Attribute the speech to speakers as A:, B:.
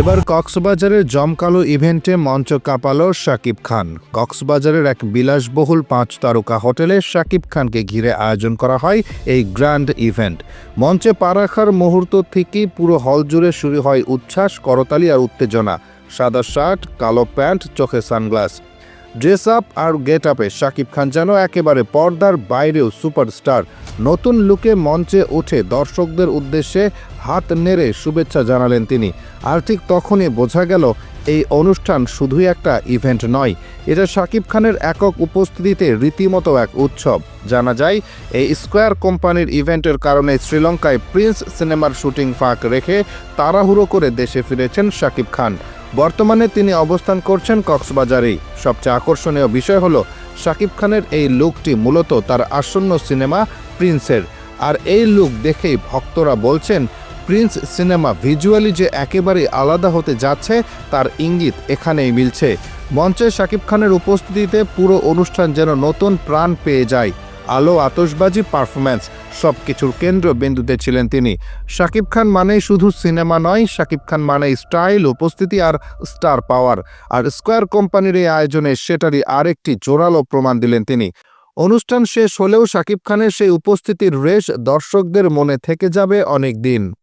A: এবার কক্সবাজারের জমকালো ইভেন্টে মঞ্চ কাঁপালো শাকিব খান। কক্সবাজারের এক বিলাসবহুল পাঁচ তারকা হোটেলে শাকিব খানকে ঘিরে আয়োজন করা হয় এই গ্র্যান্ড ইভেন্ট। মঞ্চে পা রাখার মুহূর্ত থেকেই পুরো হল জুড়ে শুরু হয় উচ্ছ্বাস, করতালি আর উত্তেজনা। সাদা শার্ট, কালো প্যান্ট, চোখে সানগ্লাস। ড্রেস আপ আর গেট আপে শাকিব খান যেন একেবারে পর্দার বাইরেও সুপারস্টার। নতুন লুকে মঞ্চে উঠে দর্শকদের উদ্দেশ্যে হাত নেড়ে শুভেচ্ছা জানালেন তিনি। আর ঠিক তখনই বোঝা গেল, এই অনুষ্ঠান শুধুই একটা ইভেন্ট নয়, এটা শাকিব খানের একক উপস্থিতিতে রীতিমতো এক উৎসব। জানা যায়, এই স্কোয়ার কোম্পানির ইভেন্টের কারণে শ্রীলঙ্কায় প্রিন্স সিনেমার শুটিং ফাঁক রেখে তাড়াহুড়ো করে দেশে ফিরেছেন শাকিব খান। বর্তমানে তিনি অবস্থান করছেন কক্সবাজারেই। সবচেয়ে আকর্ষণীয় বিষয় হলো, শাকিব খানের এই লুকটি মূলত তার আসন্ন সিনেমা প্রিন্সের। আর এই লুক দেখেই ভক্তরা বলছেন, প্রিন্স সিনেমা ভিজুয়ালি যে একেবারেই আলাদা হতে যাচ্ছে, তার ইঙ্গিত এখানেই মিলছে। মঞ্চে শাকিব খানের উপস্থিতিতে পুরো অনুষ্ঠান যেন নতুন প্রাণ পেয়ে যায়। আলো, আতশবাজি পারফরম্যান্স সব কিছুর কেন্দ্র কেন্দ্রবিন্দুতে ছিলেন তিনি। শাকিব খান মানেই শুধু সিনেমা নয়, শাকিব খান মানে স্টাইল, উপস্থিতি আর স্টার পাওয়ার। আর স্কোয়ার কোম্পানির এই আয়োজনে সেটারই আরেকটি জোরালো প্রমাণ দিলেন তিনি। অনুষ্ঠান শেষ হলেও শাকিব খানের সেই উপস্থিতির রেশ দর্শকদের মনে থেকে যাবে অনেক দিন।